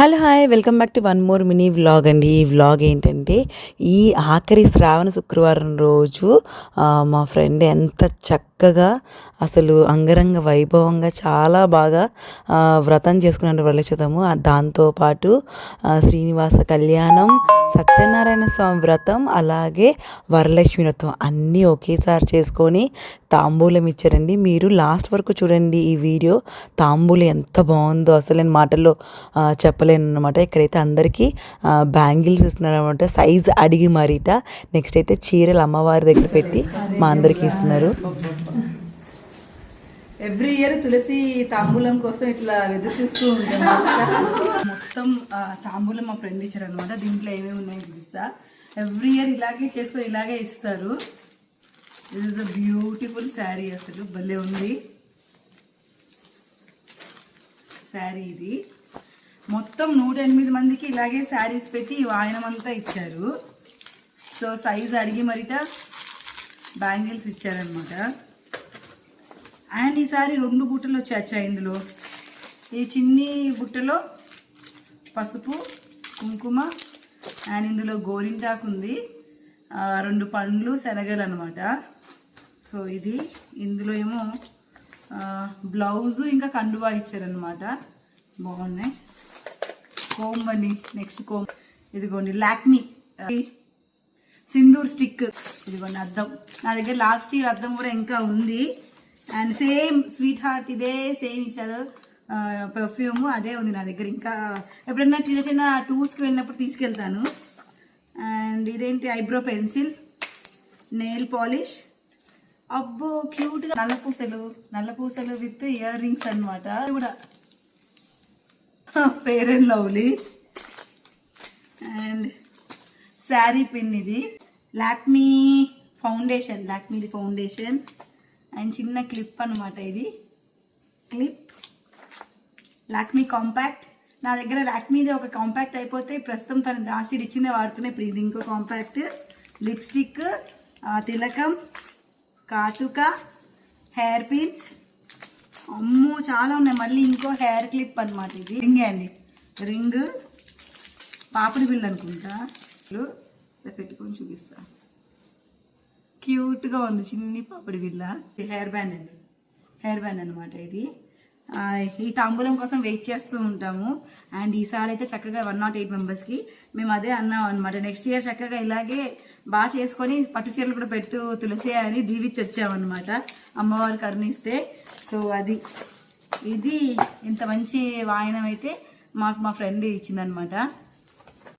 Hello hi. Welcome back to one more mini vlog అండి. ఈ vlog ఏంటంటే ఈ ఆఖరి శ్రావణ శుక్రవారం రోజు మా ఫ్రెండ్ ఎంత చక్కగా అసలు అంగరంగ వైభవంగా చాలా బాగా వ్రతం చేసుకున్నాడు వరలక్ష్మతము. దాంతోపాటు శ్రీనివాస కళ్యాణం సత్యనారాయణ స్వామి వ్రతం అలాగే వరలక్ష్మి వ్రతం అన్నీ ఒకేసారి చేసుకొని తాంబూలం ఇచ్చారండి. మీరు లాస్ట్ వరకు చూడండి ఈ వీడియో. తాంబూలం ఎంత బాగుందో అసలు నేను మాటల్లో చెప్పలేదు చెప్పలేను అనమాట ఇక్కడైతే అందరికీ బ్యాంగిల్స్ ఇస్తున్నారు అనమాట సైజ్ అడిగి మరీట. నెక్స్ట్ అయితే చీరలు అమ్మవారి దగ్గర పెట్టి మా అందరికీ ఇస్తున్నారు. ఎవ్రీ ఇయర్ తులసి తాంబూలం కోసం ఇట్లా ఎదురు చూస్తూ ఉంటాం. మొత్తం తాంబూలం మా ఫ్రెండ్ ఇచ్చారు అనమాట దీంట్లో ఏమేమి ఉన్నాయో చూపిస్తా ఎవ్రీ ఇయర్ ఇలాగే చేసుకొని ఇలాగే ఇస్తారు. దిస్ ఇస్ బ్యూటిఫుల్ శారీ అసలు. భలే ఉంది. శారీ ఇది. మొత్తం నూట ఎనిమిది మందికి ఇలాగే శారీస్ పెట్టి వాయనమంతా ఇచ్చారు. సో సైజ్ అడిగి మరిట బ్యాంగిల్స్ ఇచ్చారనమాట అండ్ ఈసారి రెండు బుట్టలు వచ్చాయి ఇందులో. ఈ చిన్ని బుట్టలో పసుపు కుంకుమ అండ్ ఇందులో గోరింటాకు ఉంది. రెండు పండ్లు శనగలు అనమాట సో ఇది ఇందులో ఏమో బ్లౌజు ఇంకా కండువా ఇచ్చారనమాట బాగున్నాయి. కోమ్ అని నెక్స్ట్ కోమ్ ఇదిగోండి లాక్మీ. సింధూర్ స్టిక్. ఇదిగోండి అద్దం. నా దగ్గర లాస్ట్ ఇయర్ అద్దం కూడా ఇంకా ఉంది. అండ్ సేమ్ స్వీట్ హార్ట్ ఇదే సేమ్ ఇచ్చారు పర్ఫ్యూమ్ అదే ఉంది నా దగ్గర. ఇంకా ఎప్పుడైనా చిన్న చిన్న టూర్స్కి వెళ్ళినప్పుడు తీసుకెళ్తాను. అండ్ ఇదేంటి? ఐబ్రో పెన్సిల్ నెయిల్ పాలిష్ అబ్బో క్యూట్గా నల్ల పూసలు నల్ల పూసలు విత్ ఇయర్ రింగ్స్ అనమాట కూడా. Fair and Lovely and sari pin ఇది లాక్మీ ఫౌండేషన్ లాక్మీది ఫౌండేషన్ అండ్ చిన్న క్లిప్ అనమాట ఇది. క్లిప్ లాక్మీ కాంపాక్ట్ నా దగ్గర లాక్మీది ఒక కాంపాక్ట్ అయిపోతే ప్రస్తుతం తను లాస్ట్ ఇయర్ ఇచ్చిందే వాడుతున్నాయి ఇప్పుడు ఇది ఇంకో కాంపాక్ట్ లిప్స్టిక్ తిలకం కాటుక హెయిర్ పిన్స్ అమ్మో చాలా ఉన్నాయి. మళ్ళీ ఇంకో హెయిర్ క్లిప్ అనమాట ఇది. రింగే అండి. రింగ్ పాపిడి బిల్లు అనుకుంటా. పెట్టుకొని చూపిస్తా. క్యూట్గా ఉంది. చిన్ని పాపిడి బిల్ల. ఇది హెయిర్ బ్యాండ్ అండి. హెయిర్ బ్యాండ్ అనమాట ఇది. ఈ తాంబూలం కోసం వెయిట్ చేస్తూ ఉంటాము. అండ్ ఈసారి అయితే చక్కగా వన్ నాట్ ఎయిట్ మెంబర్స్కి మేము అదే అన్నాం అనమాట నెక్స్ట్ ఇయర్ చక్కగా ఇలాగే బాగా చేసుకొని పట్టు చీరలు కూడా పెట్టు తులసి అని దీవిచ్చి వచ్చామన్నమాట అమ్మవారు కరుణిస్తే. సో అది ఇది ఇంత మంచి వాయనం అయితే మాకు మా ఫ్రెండ్ ఇచ్చిందనమాట